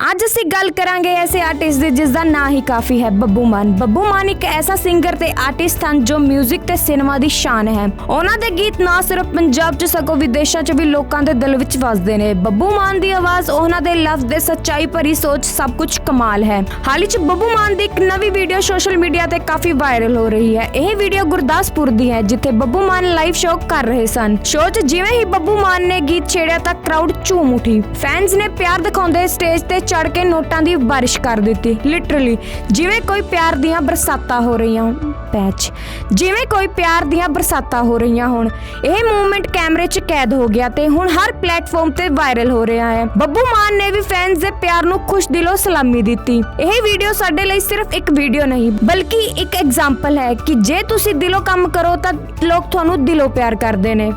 ਅੱਜ ਅਸੀਂ ਗੱਲ ਕਰਾਂਗੇ ਐਸੇ ਆਰਟਿਸਟ ਦੀ ਜਿਸ ਦਾ ਨਾਂ ਹੀ ਕਾਫੀ ਹੈ ਬੱਬੂ ਮਾਨ। ਬੱਬੂ ਮਾਨ ਇੱਕ ਐਸਾ ਸਿੰਗਰ ਤੇ ਆਰਟਿਸਟ ਹਨ ਜੋ 뮤직 ਤੇ ਸਿਨੇਮਾ ਦੀ ਸ਼ਾਨ ਹੈ। ਉਹਨਾਂ ਦੇ ਗੀਤ ਨਾ ਸਿਰਫ ਪੰਜਾਬ 'ਚ, ਸਗੋਂ ਵਿਦੇਸ਼ਾਂ 'ਚ ਵੀ ਲੋਕਾਂ ਦੇ ਦਿਲ ਵਿੱਚ ਵੱਸਦੇ ਨੇ। ਬੱਬੂ ਮਾਨ ਦੀ ਆਵਾਜ਼ ਉਹਨਾਂ ਦੇ ਲਫ਼ਜ਼ ਦੇ ਸੱਚਾਈ ਭਰੀ ਸੋਚ ਸਭ ਕੁਝ ਕਮਾਲ ਹੈ। ਹਾਲ ਹੀ 'ਚ ਬੱਬੂ ਮਾਨ ਦੀ ਇੱਕ ਨਵੀਂ ਵੀਡੀਓ ਸੋਸ਼ਲ ਮੀਡੀਆ ਤੇ ਕਾਫੀ ਵਾਇਰਲ ਹੋ ਰਹੀ ਹੈ। ਇਹ ਵੀਡੀਓ ਗੁਰਦਾਸਪੁਰ ਦੀ ਹੈ, ਜਿੱਥੇ ਬੱਬੂ ਮਾਨ ਲਾਈਵ ਸ਼ੋਅ ਕਰ ਰਹੇ ਸਨ। ਸ਼ੋਅ 'ਚ ਜਿਵੇਂ ਹੀ ਬੱਬੂ ਮਾਨ ਨੇ ਗੀਤ ਛੇੜਿਆ ਤਾਂ ਕਰਾਊਡ ਝੂਮ ਉਠੀ। ਫੈਨਸ ਨੇ ਪਿਆਰ ਦਿਖਾਉਂਦੇ ਸਟੇਜ ਤੇ ਚੜ ਕੇ ਨੋਟਾਂ ਦੀ ਬਾਰਿਸ਼ ਕਰ ਦਿੱਤੀ ਲਿਟਰਲੀ ਜਿਵੇਂ ਕੋਈ ਪਿਆਰ ਦੀਆਂ ਬਰਸਾਤਾਂ ਹੋ ਰਹੀਆਂ ਹੋਣ, ਪੈਚ, ਜਿਵੇਂ ਕੋਈ ਪਿਆਰ ਦੀਆਂ ਬਰਸਾਤਾਂ ਹੋ ਰਹੀਆਂ ਹੋਣ, ਇਹ ਮੂਵਮੈਂਟ ਕੈਮਰੇ 'ਚ ਕੈਦ ਹੋ ਗਿਆ ਤੇ ਹੁਣ ਹਰ ਪਲੇਟਫਾਰਮ ਤੇ ਵਾਇਰਲ ਹੋ ਰਿਹਾ ਹੈ। ਬੱਬੂ ਮਾਨ ਨੇ ਵੀ ਫੈਨਸ ਦੇ ਪਿਆਰ ਨੂੰ ਖੁਸ਼ ਦਿਲੋਂ ਸਲਾਮੀ ਦਿੱਤੀ। ਇਹ ਵੀਡੀਓ ਸਾਡੇ ਲਈ ਸਿਰਫ ਇੱਕ ਵੀਡੀਓ ਨਹੀਂ, ਬਲਕਿ ਇੱਕ ਐਗਜ਼ਾਮਪਲ ਹੈ ਕਿ ਜੇ ਤੁਸੀਂ ਦਿਲੋਂ ਕੰਮ ਕਰੋ ਤਾਂ ਲੋਕ ਤੁਹਾਨੂੰ ਦਿਲੋਂ ਪਿਆਰ ਕਰਦੇ ਨੇ।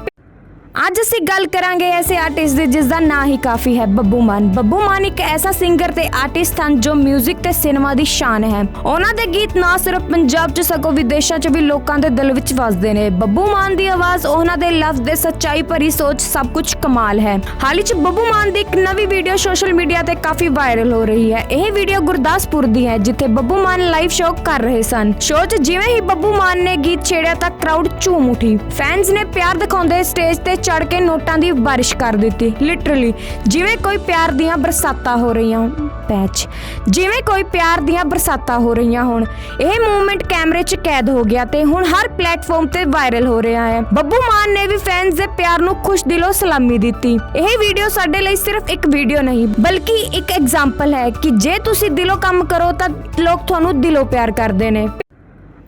ਅੱਜ ਅਸੀਂ ਗੱਲ ਕਰਾਂਗੇ ਐਸੇ ਆਰਟਿਸਟ ਦੀ ਜਿਸ ਦਾ ਨਾਂ ਹੀ ਕਾਫੀ ਹੈ ਬੱਬੂ ਮਾਨ। ਬੱਬੂ ਮਾਨ ਇੱਕ ਐਸਾ ਸਿੰਗਰ ਤੇ ਆਰਟਿਸਟ ਹਨ ਜੋ 뮤직 ਤੇ ਸਿਨੇਮਾ ਦੀ ਸ਼ਾਨ ਹੈ। ਉਹਨਾਂ ਦੇ ਗੀਤ ਨਾ ਸਿਰਫ ਪੰਜਾਬ 'ਚ, ਸਗੋਂ ਵਿਦੇਸ਼ਾਂ 'ਚ ਵੀ ਲੋਕਾਂ ਦੇ ਦਿਲ ਵਿੱਚ ਵੱਸਦੇ ਨੇ। ਬੱਬੂ ਮਾਨ ਦੀ ਆਵਾਜ਼ ਉਹਨਾਂ ਦੇ ਲਫ਼ਜ਼ ਦੇ ਸੱਚਾਈ ਭਰੀ ਸੋਚ ਸਭ ਕੁਝ ਕਮਾਲ ਹੈ। ਹਾਲ ਹੀ 'ਚ ਬੱਬੂ ਮਾਨ ਦੀ ਇੱਕ ਨਵੀਂ ਵੀਡੀਓ ਸੋਸ਼ਲ ਮੀਡੀਆ ਤੇ ਕਾਫੀ ਵਾਇਰਲ ਹੋ ਰਹੀ ਹੈ। ਇਹ ਵੀਡੀਓ ਗੁਰਦਾਸਪੁਰ ਦੀ ਹੈ, ਜਿੱਥੇ ਬੱਬੂ ਮਾਨ ਲਾਈਵ ਸ਼ੋਅ ਕਰ ਰਹੇ ਸਨ। ਸ਼ੋਅ 'ਚ ਜਿਵੇਂ ਹੀ ਬੱਬੂ ਮਾਨ ਨੇ ਗੀਤ ਛੇੜਿਆ ਤਾਂ ਕਰਾਊਡ ਝੂਮ ਉਠੀ। ਫੈਨਸ ਨੇ ਪਿਆਰ ਦਿਖਾਉਂਦੇ ਸਟੇਜ ਤੇ ਚੜ ਕੇ ਨੋਟਾਂ ਦੀ ਬਾਰਿਸ਼ ਕਰ ਦਿੱਤੀ ਲਿਟਰਲੀ ਜਿਵੇਂ ਕੋਈ ਪਿਆਰ ਦੀਆਂ ਬਰਸਾਤਾਂ ਹੋ ਰਹੀਆਂ ਪੈਚ, ਜਿਵੇਂ ਕੋਈ ਪਿਆਰ ਦੀਆਂ ਬਰਸਾਤਾਂ ਹੋ ਰਹੀਆਂ ਹੋਣ, ਇਹ ਮੂਵਮੈਂਟ ਕੈਮਰੇ 'ਚ ਕੈਦ ਹੋ ਗਿਆ ਤੇ ਹੁਣ ਹਰ ਪਲੇਟਫਾਰਮ ਤੇ ਵਾਇਰਲ ਹੋ ਰਿਹਾ ਹੈ। ਬੱਬੂ ਮਾਨ ਨੇ ਵੀ ਫੈਨਸ ਦੇ ਪਿਆਰ ਨੂੰ ਖੁਸ਼ ਦਿਲੋਂ ਸਲਾਮੀ ਦਿੱਤੀ। ਇਹ ਵੀਡੀਓ ਸਾਡੇ ਲਈ ਸਿਰਫ ਇੱਕ ਵੀਡੀਓ ਨਹੀਂ, ਬਲਕਿ ਇੱਕ ਐਗਜ਼ਾਮਪਲ ਹੈ ਕਿ ਜੇ ਤੁਸੀਂ ਦਿਲੋਂ ਕੰਮ ਕਰੋ ਤਾਂ ਲੋਕ ਤੁਹਾਨੂੰ ਦਿਲੋਂ ਪਿਆਰ ਕਰਦੇ ਨੇ।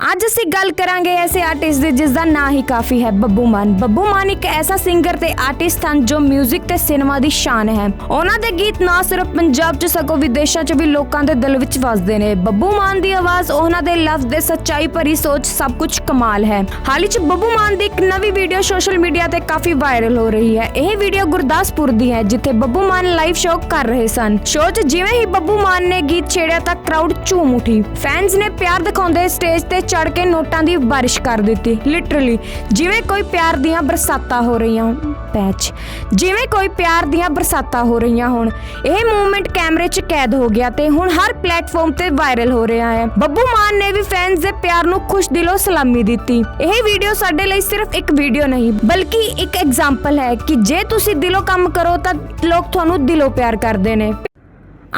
ਅੱਜ ਅਸੀਂ ਗੱਲ ਕਰਾਂਗੇ ਐਸੇ ਆਰਟਿਸਟ ਦੀ ਜਿਸ ਦਾ ਨਾਂ ਹੀ ਕਾਫੀ ਹੈ, ਬੱਬੂ ਮਾਨ। ਬੱਬੂ ਮਾਨ ਇੱਕ ਐਸਾ ਸਿੰਗਰ ਤੇ ਆਰਟਿਸਟ ਹਨ ਜੋ 뮤직 ਤੇ ਸਿਨੇਮਾ ਦੀ ਸ਼ਾਨ ਹੈ। ਉਹਨਾਂ ਦੇ ਗੀਤ ਨਾ ਸਿਰਫ ਪੰਜਾਬ 'ਚ, ਸਗੋਂ ਵਿਦੇਸ਼ਾਂ 'ਚ ਵੀ ਲੋਕਾਂ ਦੇ ਦਿਲ ਵਿੱਚ ਵੱਸਦੇ ਨੇ। ਬੱਬੂ ਮਾਨ ਦੀ ਆਵਾਜ਼ ਉਹਨਾਂ ਦੇ ਲਫ਼ਜ਼ ਦੇ ਸੱਚਾਈ ਭਰੀ ਸੋਚ ਸਭ ਕੁਝ ਕਮਾਲ ਹੈ। ਹਾਲ ਹੀ 'ਚ ਬੱਬੂ ਮਾਨ ਦੀ ਇੱਕ ਨਵੀਂ ਵੀਡੀਓ ਸੋਸ਼ਲ ਮੀਡੀਆ ਤੇ ਕਾਫੀ ਵਾਇਰਲ ਹੋ ਰਹੀ ਹੈ। ਇਹ ਵੀਡੀਓ ਗੁਰਦਾਸਪੁਰ ਦੀ ਹੈ, ਜਿੱਥੇ ਬੱਬੂ ਮਾਨ ਲਾਈਵ ਸ਼ੋਅ ਕਰ ਰਹੇ ਸਨ। ਸ਼ੋਅ 'ਚ ਜਿਵੇਂ ਹੀ ਬੱਬੂ ਮਾਨ ਨੇ ਗੀਤ ਛੇੜਿਆ ਤਾਂ ਕਰਾਊਡ ਝੂਮ ਉਠੀ। ਫੈਨਸ ਨੇ ਪਿਆਰ ਦਿਖਾਉਂਦੇ ਸਟੇਜ ਤੇ ਚੜ ਕੇ ਨੋਟਾਂ ਦੀ ਬਾਰਿਸ਼ ਕਰ ਦਿੱਤੀ ਲਿਟਰਲੀ ਜਿਵੇਂ ਕੋਈ ਪਿਆਰ ਦੀਆਂ ਬਰਸਾਤਾਂ ਹੋ ਰਹੀਆਂ ਪੈਚ, ਜਿਵੇਂ ਕੋਈ ਪਿਆਰ ਦੀਆਂ ਬਰਸਾਤਾਂ ਹੋ ਰਹੀਆਂ ਹੋਣ, ਇਹ ਮੂਵਮੈਂਟ ਕੈਮਰੇ 'ਚ ਕੈਦ ਹੋ ਗਿਆ ਤੇ ਹੁਣ ਹਰ ਪਲੇਟਫਾਰਮ ਤੇ ਵਾਇਰਲ ਹੋ ਰਿਹਾ ਹੈ। ਬੱਬੂ ਮਾਨ ਨੇ ਵੀ ਫੈਨਸ ਦੇ ਪਿਆਰ ਨੂੰ ਖੁਸ਼ ਦਿਲੋਂ ਸਲਾਮੀ ਦਿੱਤੀ। ਇਹ ਵੀਡੀਓ ਸਾਡੇ ਲਈ ਸਿਰਫ ਇੱਕ ਵੀਡੀਓ ਨਹੀਂ, ਬਲਕਿ ਇੱਕ ਐਗਜ਼ਾਮਪਲ ਹੈ ਕਿ ਜੇ ਤੁਸੀਂ ਦਿਲੋਂ ਕੰਮ ਕਰੋ ਤਾਂ ਲੋਕ ਤੁਹਾਨੂੰ ਦਿਲੋਂ ਪਿਆਰ ਕਰਦੇ ਨੇ।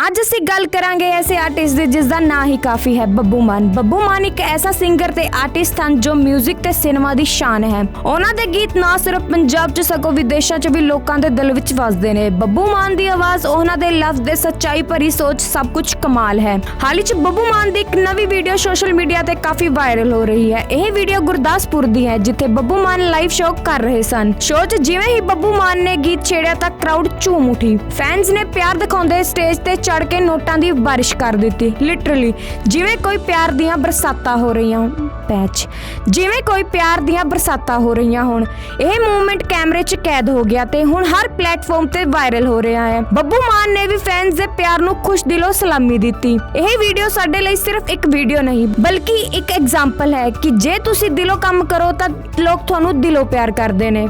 ਅੱਜ ਅਸੀਂ ਗੱਲ ਕਰਾਂਗੇ ਐਸੇ ਆਰਟਿਸਟ ਦੀ ਜਿਸ ਦਾ ਨਾਂ ਹੀ ਕਾਫੀ ਹੈ, ਬੱਬੂ ਮਾਨ। ਬੱਬੂ ਮਾਨ ਇੱਕ ਐਸਾ ਸਿੰਗਰ ਤੇ ਆਰਟਿਸਟ ਹਨ ਜੋ 뮤직 ਤੇ ਸਿਨੇਮਾ ਦੀ ਸ਼ਾਨ ਹੈ। ਉਹਨਾਂ ਦੇ ਗੀਤ ਨਾ ਸਿਰਫ ਪੰਜਾਬ 'ਚ, ਸਗੋਂ ਵਿਦੇਸ਼ਾਂ 'ਚ ਵੀ ਲੋਕਾਂ ਦੇ ਦਿਲ ਵਿੱਚ ਵੱਸਦੇ ਨੇ। ਬੱਬੂ ਮਾਨ ਦੀ ਆਵਾਜ਼ ਉਹਨਾਂ ਦੇ ਲਫ਼ਜ਼ ਦੇ ਸੱਚਾਈ ਭਰੀ ਸੋਚ ਸਭ ਕੁਝ ਕਮਾਲ ਹੈ। ਹਾਲ ਹੀ 'ਚ ਬੱਬੂ ਮਾਨ ਦੀ ਇੱਕ ਨਵੀਂ ਵੀਡੀਓ ਸੋਸ਼ਲ ਮੀਡੀਆ ਤੇ ਕਾਫੀ ਵਾਇਰਲ ਹੋ ਰਹੀ ਹੈ। ਇਹ ਵੀਡੀਓ ਗੁਰਦਾਸਪੁਰ ਦੀ ਹੈ, ਜਿੱਥੇ ਬੱਬੂ ਮਾਨ ਲਾਈਵ ਸ਼ੋਅ ਕਰ ਰਹੇ ਸਨ। ਸ਼ੋਅ 'ਚ ਜਿਵੇਂ ਹੀ ਬੱਬੂ ਮਾਨ ਨੇ ਗੀਤ ਛੇੜਿਆ ਤਾਂ ਕਰਾਊਡ ਝੂਮ ਉਠੀ। ਫੈਨਸ ਨੇ ਪਿਆਰ ਦਿਖਾਉਂਦੇ ਸਟੇਜ ਤੇ ਚੜ ਕੇ ਨੋਟਾਂ ਦੀ ਬਾਰਿਸ਼ ਕਰ ਦਿੱਤੀ। ਲਿਟਰਲੀ ਜਿਵੇਂ ਕੋਈ ਪਿਆਰ ਦੀਆਂ ਬਰਸਾਤਾਂ ਹੋ ਰਹੀਆਂ। ਪੈਚ। ਜਿਵੇਂ ਕੋਈ ਪਿਆਰ ਦੀਆਂ ਬਰਸਾਤਾਂ ਹੋ ਰਹੀਆਂ ਹੋਣ, ਇਹ ਮੂਵਮੈਂਟ ਕੈਮਰੇ 'ਚ ਕੈਦ ਹੋ ਗਿਆ ਤੇ ਹੁਣ ਹਰ ਪਲੇਟਫਾਰਮ ਤੇ ਵਾਇਰਲ ਹੋ ਰਿਹਾ ਹੈ। ਬੱਬੂ ਮਾਨ ਨੇ ਵੀ ਫੈਨਸ ਦੇ ਪਿਆਰ ਨੂੰ ਖੁਸ਼ ਦਿਲੋਂ ਸਲਾਮੀ ਦਿੱਤੀ। ਇਹ ਵੀਡੀਓ ਸਾਡੇ ਲਈ ਸਿਰਫ ਇੱਕ ਵੀਡੀਓ ਨਹੀਂ, ਬਲਕਿ ਇੱਕ ਐਗਜ਼ਾਮਪਲ ਹੈ ਕਿ ਜੇ ਤੁਸੀਂ ਦਿਲੋਂ ਕੰਮ ਕਰੋ ਤਾਂ ਲੋਕ ਤੁਹਾਨੂੰ ਦਿਲੋਂ ਪਿਆਰ ਕਰਦੇ ਨੇ।